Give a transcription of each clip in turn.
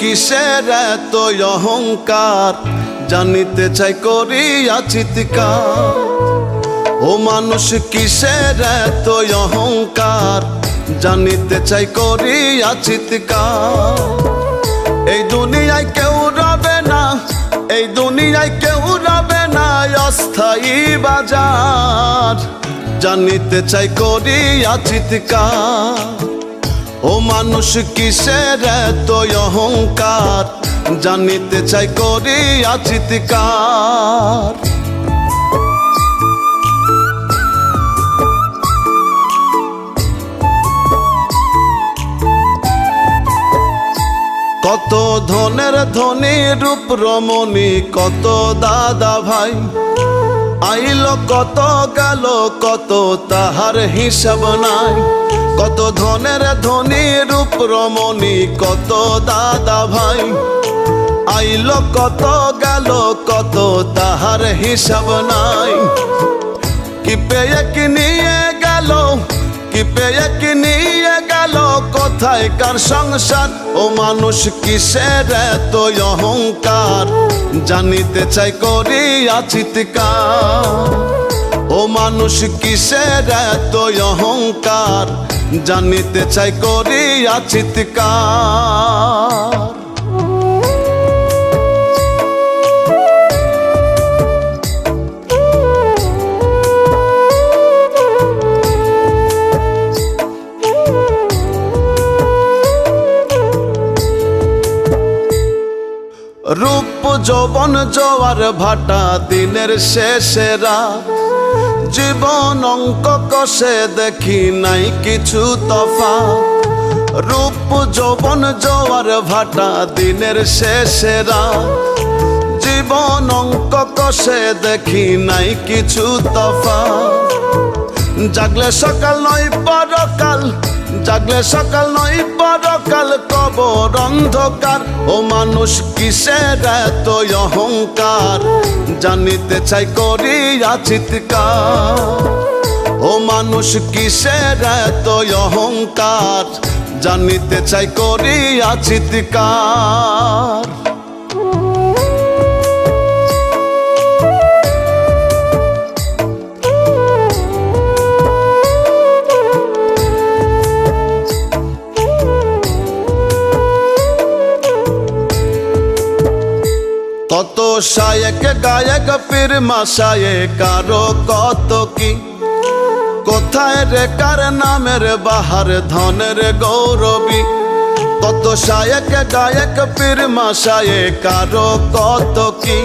কিসের এত অহংকার? জানিতে চাই করিয়া চিৎকার। ও মানুষ, কিসের এত অহংকার? জানিতে চাই করিয়া চিৎকার। এই দুনিয়ায় কেউ রবে না, এই দুনিয়ায় কেউ রবে না অস্থায়ী বাজার। জানিতে চাই করিয়া চিৎকার। ও মানুষ কিসের এত অহংকার? জানিতে চাই করিয়া চিৎকার। কত ধনের ধনী রূপ রমণী, কত দাদা ভাই। আইল কত, গেল কত, তাহার হিসাব নাই। ধনের ধনী রূপ রমণী, কত দাদা ভাই। আইল কত, গেল কত, তাহার হিসাব নাই। কি পেয়ে কি নিয়ে গেল কি পেয়ে কি নিয়ে গেল, কোথায় কার সংসার? ও মানুষ কিসের এত অহংকার? জানিতে চাই করিয়া চিৎকার। ও মানুষ কিসের এত অহংকার? জানিতে চাই করিয়া চিৎকার। রূপ যৌবন জোয়ার ভাটা দিনের শেষে রাত। জীবন অঙ্ক কষে দেখি নাই কিছু তফা রূপ যৌবন জোয়ার ভাটা দিনের শেষেরা জীবন অঙ্ক কষে দেখি নাই কিছু তফা জাগলে সকাল নয় পরকাল জাগলে সকাল নয় পরকাল কবর অন্ধকার ও মানুষ কিসের এত অহংকার? জানিতে চাই করিয়া চিৎকার। ও মানুষ কিসের এত অহংকার? জানিতে চাই করিয়া চিৎকার। শায়ক গায়ক পীর মাসায়ে কারও কত কি? কোথায় রে কার নামের বাহার, ধনের গৌরবী? কত শায়ক গায়ক পীর মাসায়ে কারও কত কি?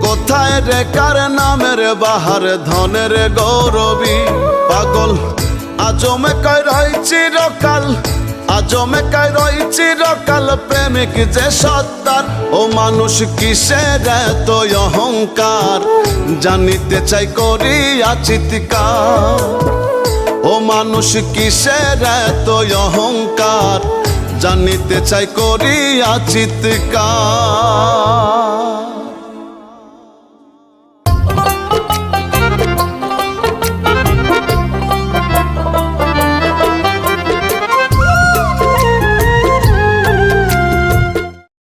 কোথায় রে কার নামের বাহার, ধনের গৌরবী? পাগল আজমে কয় রয় চিরকাল। আজমে কায় রই চিরকাল প্রেমিক যে সত্তার। ও মানুষ কিসের এত অহংকার? জানিতে চাই করি চিৎকার। ও মানুষ কিসের এত অহংকার? জানিতে চাই করি চিৎকার।